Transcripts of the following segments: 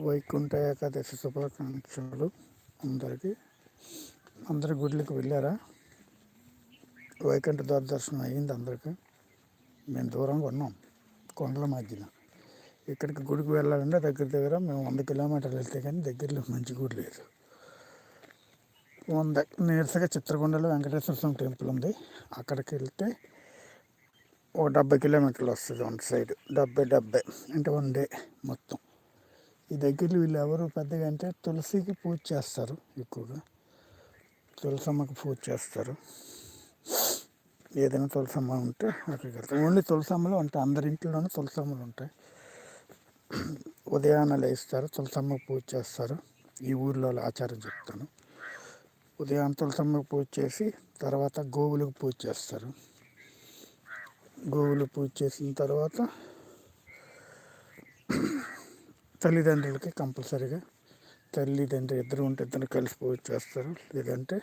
వైకుంఠ ఏకాదశి శుభాకాంక్షలు అందరికీ. అందరి గుడ్లకు వెళ్ళారా? వైకుంఠ దూరదర్శనం అయ్యింది అందరికీ. మేము దూరంగా ఉన్నాం కొండల మధ్యన. ఇక్కడికి గుడికి వెళ్ళాలంటే దగ్గర దగ్గర మేము వంద కిలోమీటర్లు వెళ్తే కానీ దగ్గరలో మంచి గుడి లేదు. వంద నీరసగా చిత్రకొండలో వెంకటేశ్వర స్వామి టెంపుల్ ఉంది. అక్కడికి వెళ్తే ఒక డెబ్బై కిలోమీటర్లు వస్తుంది వన్ సైడ్. డెబ్బై డెబ్బై అంటే వన్ డే మొత్తం. ఈ దగ్గరలో వీళ్ళు ఎవరు పెద్దగా అంటే తులసికి పూజ చేస్తారు ఎక్కువగా. తులసమ్మకి పూజ చేస్తారు. ఏదైనా తులసమ్మ ఉంటే అక్కడికి వెళ్తాం ఓన్లీ తులసమ్మలు ఉంటాయి. అందరి ఇంట్లోనూ తులసమ్మలు ఉంటాయి. ఉదయాన్నే లేస్తారు తులసమ్మ పూజ చేస్తారు. ఈ ఊర్లో ఆచారం చెప్తాను. ఉదయం తులసమ్మకి పూజ చేసి తర్వాత గోవులకు పూజ చేస్తారు. గోవులు పూజ చేసిన తర్వాత తల్లిదండ్రులకి కంపల్సరీగా తల్లిదండ్రులు ఇద్దరు ఉంటే ఇద్దరు కలిసి పూజ చేస్తారు. లేదంటే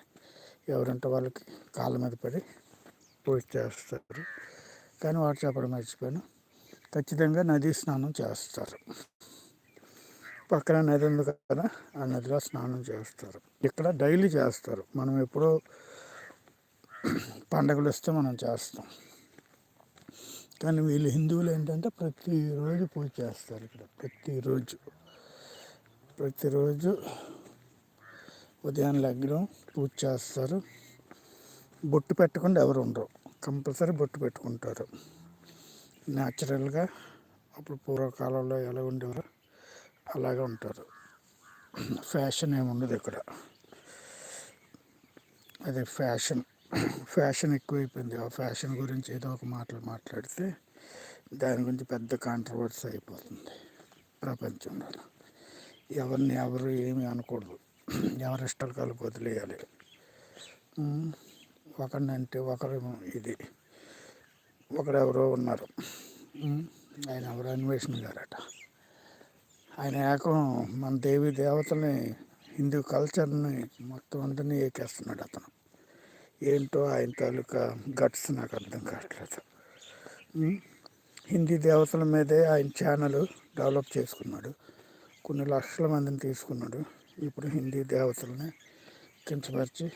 ఎవరంటే వాళ్ళకి కాళ్ళ మీద పడి పూజ చేస్తారు. కానీ వాటి చెప్పడం మర్చిపోయాను. ఖచ్చితంగా నదీ స్నానం చేస్తారు. పక్కన నది ఉంది కదా ఆ నదిలో స్నానం చేస్తారు. ఇక్కడ డైలీ చేస్తారు. మనం ఎప్పుడో పండగలు వస్తే మనం చేస్తాం. కానీ వీళ్ళు హిందువులు ఏంటంటే ప్రతిరోజు పూజ చేస్తారు ఇక్కడ. ప్రతిరోజు. ప్రతిరోజు ఉదయం లగ్నం పూజ చేస్తారు. బొట్టు పెట్టకుండా ఎవరు ఉండరు. కంపల్సరీ బొట్టు పెట్టుకుంటారు. న్యాచురల్గా అప్పుడు పూర్వకాలంలో ఎలా ఉండేవారో అలాగే ఉంటారు. ఫ్యాషన్ ఏముండదు ఇక్కడ. అదే ఫ్యాషన్. ఫ్యాషన్ ఎక్కువైపోయింది. ఆ ఫ్యాషన్ గురించి ఏదో ఒక మాటలు మాట్లాడితే దాని గురించి పెద్ద కాంట్రవర్సీ అయిపోతుంది ప్రపంచంలో. ఎవరిని ఎవరు ఏమి అనకూడదు. ఎవరి ఇష్టాలు కలిపి వదిలేయాలి. ఒకరినంటే ఒకరు ఇది. ఒకరెవరో ఉన్నారు. ఆయన ఎవరు అన్వేషణ గారట. ఆయన ఏకం మన దేవి దేవతల్ని హిందూ కల్చర్ని మొత్తం అందరినీ ఏకేస్తున్నాడు అతను. ఏంటో ఆయన తాలూకా గట్స్ నాకు అర్థం కావట్లేదు. హిందీ దేవతల మీదే ఆయన ఛానల్ డెవలప్ చేసుకున్నాడు. కొన్ని లక్షల మందిని తీసుకున్నాడు. ఇప్పుడు హిందీ దేవతలని కించపరిచి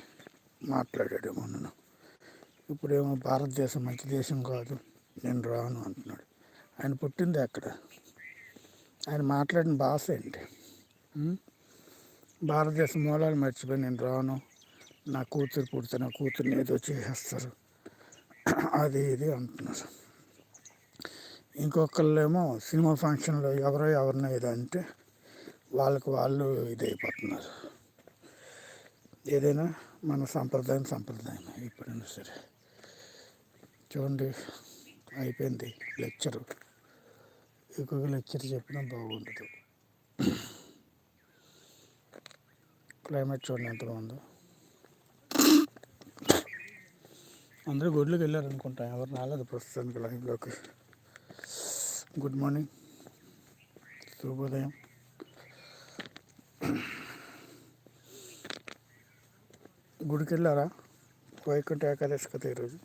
మాట్లాడాడు మొన్న ఇప్పుడేమో భారతదేశం మంచి దేశం కాదు నేను రాను అంటున్నాడు. ఆయన పుట్టింది అక్కడ ఆయన మాట్లాడిన భాష ఏంటి? భారతదేశం మూలాలు మర్చిపోయి నేను రాను నా కూతురు పుడితే నా కూతుర్ని ఏదో చేసేస్తారు. అది ఇది అంటున్నారు. ఇంకొకళ్ళేమో సినిమా ఫంక్షన్లో ఎవరో ఎవరినో ఏదో అంటే వాళ్ళకి వాళ్ళు ఇదైపోతున్నారు. ఏదైనా మన సంప్రదాయం సంప్రదాయం ఎప్పుడైనా సరే. చూడండి అయిపోయింది లెక్చరు. ఎక్కువగా లెక్చర్ చెప్పినా బాగుండదు. క్లైమేట్ చూడండి ఎంత బాగుందో. అందరూ గుడిలోకి వెళ్ళారు అనుకుంటా ఎవరు రాలేదు ప్రస్తుతానికి లైవ్లోకి. గుడ్ మార్నింగ్ శుభోదయం. గుడికి వెళ్ళారా వైకుంఠ ఏకాదశి కదా ఈరోజు?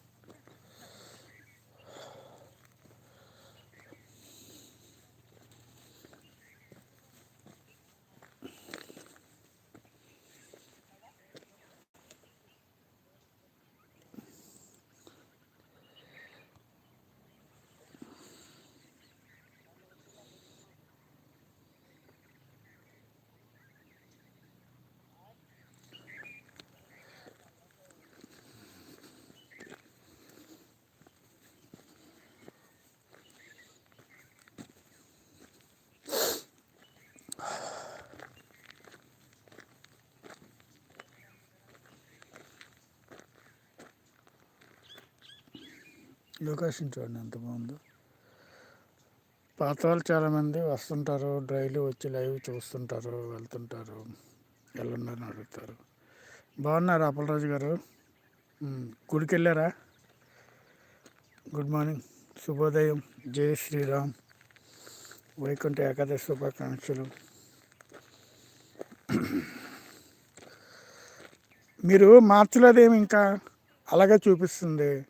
లొకేషన్ చూడండి ఎంత బాగుందో. పాత వాళ్ళు చాలామంది వస్తుంటారు డైలీ వచ్చి లైవ్ చూస్తుంటారు వెళ్తుంటారు ఎల్లుండని అడుగుతారు. బాగున్నారు అప్పలరాజు గారు. గుడికి వెళ్ళారా గుడ్ మార్నింగ్. శుభోదయం. జై శ్రీరామ్. వైకుంఠ ఏకాదశి శుభాకాంక్షలు. మీరు మార్చలేదేమి ఇంకా? అలాగే చూపిస్తుంది.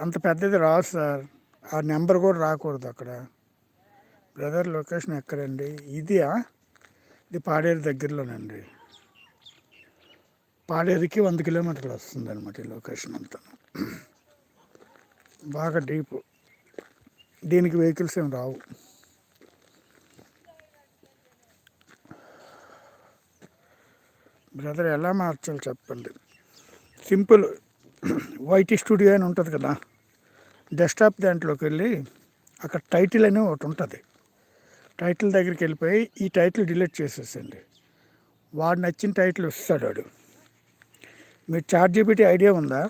అంత పెద్దది రాదు సార్. ఆ నెంబర్ కూడా రాకూడదు అక్కడ. బ్రదర్ లొకేషన్ ఎక్కడండి? ఇదియా? ఇది పాడేరు దగ్గరలోనండి. పాడేరుకి వంద కిలోమీటర్లు వస్తుంది అనమాట ఈ లొకేషన్ అంతా. బాగా డీప్. దీనికి వెహికల్స్ ఏం రావు. బ్రదర్ ఎలా మార్చాలి చెప్పండి. సింపుల్ వైటీ స్టూడియో అని ఉంటుంది కదా డెస్క్టాప్ దాంట్లోకి వెళ్ళి అక్కడ టైటిల్ అని ఒకటి ఉంటుంది. టైటిల్ దగ్గరికి వెళ్ళిపోయి ఈ టైటిల్ డిలీట్ చేసేసండి వాడు నచ్చిన టైటిల్ ఇస్తాడు వాడు. మీరు చార్ట్ జీపీటీ ఐడియా ఉందా?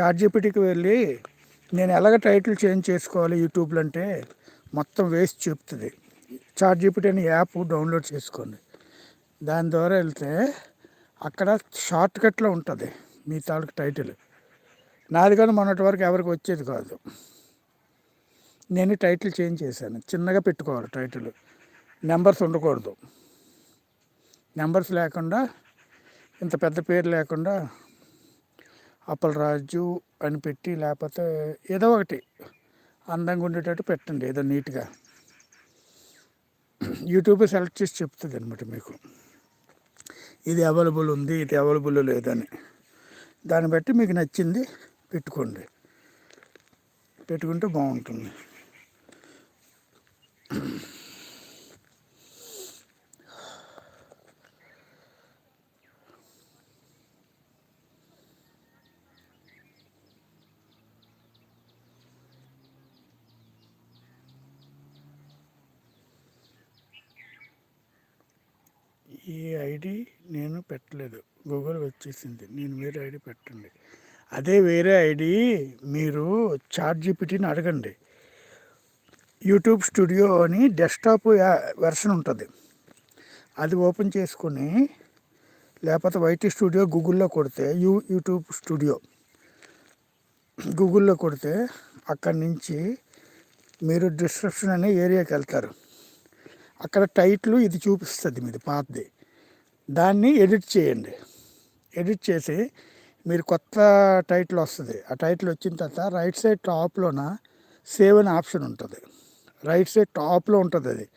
చార్ట్ జీపీటీకి వెళ్ళి నేను ఎలాగ టైటిల్ చేంజ్ చేసుకోవాలి యూట్యూబ్లో అంటే మొత్తం వేసి చూపుతుంది. చార్ట్ జీపీటీ అనే యాప్ డౌన్లోడ్ చేసుకోండి. దాని ద్వారా వెళ్తే అక్కడ షార్ట్ కట్లో ఉంటుంది మీ తాలూకు టైటిల్. నాది కానీ మొన్నటి వరకు ఎవరికి వచ్చేది కాదు. నేను టైటిల్ చేంజ్ చేశాను. చిన్నగా పెట్టుకోవాలి టైటిల్. నెంబర్స్ ఉండకూడదు. నెంబర్స్ లేకుండా ఇంత పెద్ద పేరు లేకుండా అప్పలరాజు అని పెట్టి లేకపోతే ఏదో ఒకటి అందంగా ఉండేటట్టు పెట్టండి ఏదో నీట్గా. యూట్యూబ్ సెలెక్ట్ చేసి చెప్తుంది అనమాట మీకు. ఇది అవైలబుల్ ఉంది ఇది అవైలబుల్ లేదని. దాన్ని బట్టి మీకు నచ్చింది పెట్టుకోండి. పెట్టుకుంటే బాగుంటుంది. ఈ ఐడి నేను పెట్టలేదు. గూగుల్ వచ్చేసింది. నేను వేరే ఐడి పెట్టండి. అదే వేరే ఐడి మీరు చాట్ జీపీటీని అడగండి. యూట్యూబ్ స్టూడియో అని డెస్క్టాప్ వెర్షన్ ఉంటుంది. అది ఓపెన్ చేసుకొని లేకపోతే వైటీ స్టూడియో గూగుల్లో కొడితే యూ యూట్యూబ్ స్టూడియో గూగుల్లో కొడితే అక్కడి నుంచి మీరు డిస్క్రిప్షన్ అనే ఏరియాకి వెళ్తారు. అక్కడ టైట్లు ఇది చూపిస్తుంది మీది పాతది. దాన్ని ఎడిట్ చేయండి. ఎడిట్ చేసి మీరు కొత్త టైటిల్ వస్తుంది. ఆ టైటిల్ వచ్చిన తర్వాత రైట్ సైడ్ టాప్లోన సేవ్ అనే ఆప్షన్ ఉంటుంది. రైట్ సైడ్ టాప్లో ఉంటుంది అది.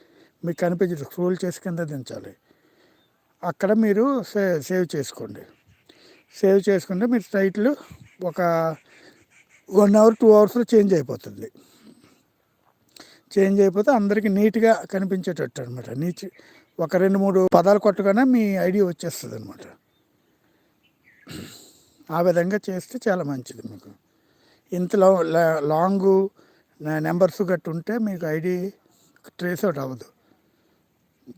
మీకు కనిపించదు. స్క్రోల్ చేసి కింద దించాలి. అక్కడ మీరు సే సేవ్ చేసుకోండి. సేవ్ చేసుకుంటే మీరు టైటిల్ ఒక వన్ అవర్ టూ అవర్స్లో చేంజ్ అయిపోతుంది. చేంజ్ అయిపోతే అందరికీ నీట్గా కనిపించేటట్టు అనమాట నీట్ ఒక రెండు మూడు పదాలు కొట్టగానే మీ ఐడి వచ్చేస్తుంది అనమాట ఆ విధంగా చేస్తే చాలా మంచిది మీకు. ఇంత లాంగ్ నెంబర్స్ గట్టు ఉంటే మీకు ఐడి ట్రేస్ అవుట్ అవ్వదు.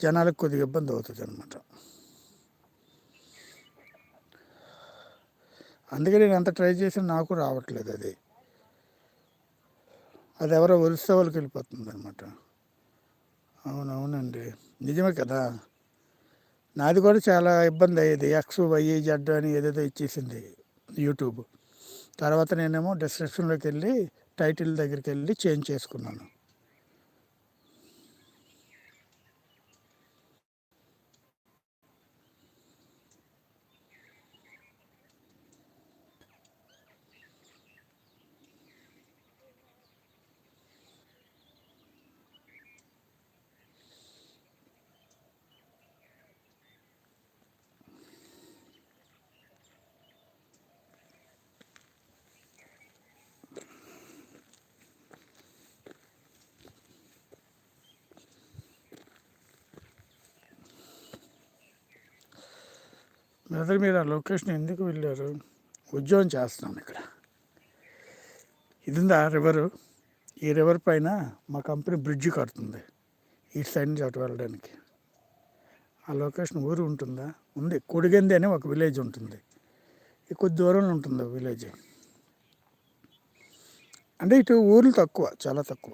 జనాలకు కొద్దిగా ఇబ్బంది అవుతుంది అనమాట అందుకే నేను ఎంత ట్రై చేసినా నాకు రావట్లేదు అది. అది ఎవరో ఒరిస్సా వాళ్ళకి వెళ్ళిపోతుంది అనమాట అవునవునండి. నిజమే కదా. నాది కూడా చాలా ఇబ్బంది అయ్యేది. ఎక్స్ వై జడ్ అని ఏదేదో ఇచ్చేసింది యూట్యూబ్. తర్వాత నేనేమో డిస్క్రిప్షన్లోకి వెళ్ళి టైటిల్ దగ్గరికి వెళ్ళి చేంజ్ చేసుకున్నాను. బ్రదర్ మీరు ఆ లొకేషన్ ఎందుకు వెళ్ళారు? ఉద్యోగం చేస్తున్నాను ఇక్కడ. ఇది ఉందా రివరు? ఈ రివర్ పైన మా కంపెనీ బ్రిడ్జ్ కడుతుంది. ఈ సైడ్ నుంచి అటు వెళ్ళడానికి. ఆ లొకేషన్ ఊరు ఉంటుందా? ఉంది. కొడిగంది అని ఒక విలేజ్ ఉంటుంది. కొద్ది దూరంలో ఉంటుంది విలేజ్. అంటే ఇటు ఊర్లు తక్కువ చాలా తక్కువ.